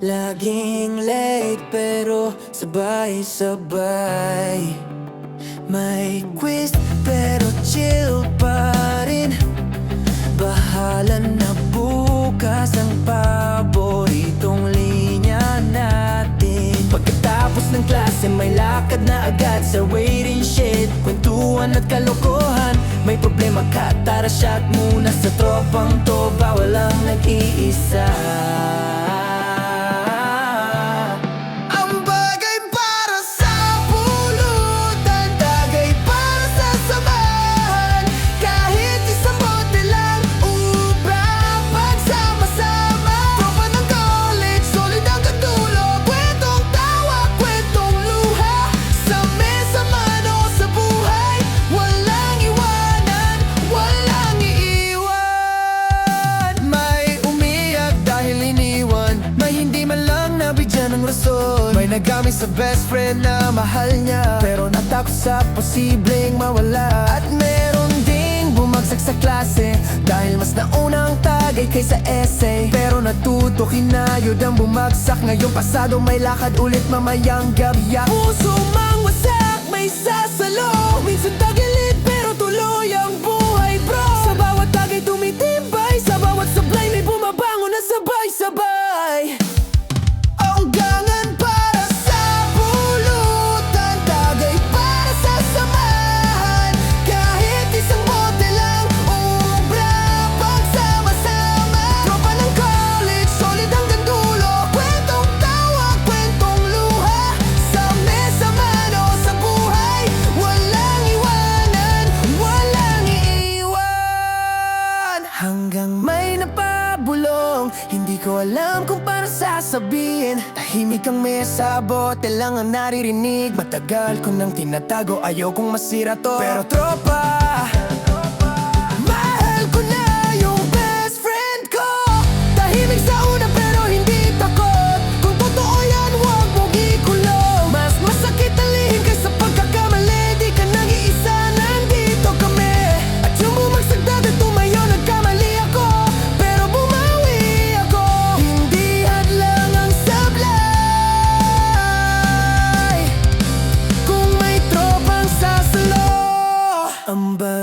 Laging late pero sabay-sabay. May quiz pero chill pa rin. Bahala na bukas ang paboritong linya natin. Pagkatapos ng klase may lakad na agad sa waiting shed. Kwentuhan at kalokohan May problema ka, tara shot muna sa tropang to side rason May nagamit sa best friend na mahal niya Pero natakot sa posibleng mawala. At meron ding bumagsak sa klase Dahil mas naunang tagay kaysa essay. Pero natuto kinayod ang bumagsak. Ngayong pasado may lakad ulit mamayang gabi. Puso mang wasak may sasalo. Minsan Hanggang may napabulong Hindi ko alam kung paano sasabihin. Tahimik ang mesa, bote lang ang naririnig. Matagal ko nang tinatago, ayaw kong masira to. Pero tropa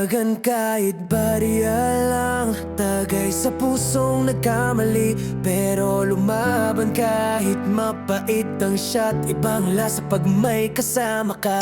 Ambagan kahit barya lang Tagay sa pusong nagkamali. Pero lumaban kahit mapait ang shot Ibang lasa pag may kasama ka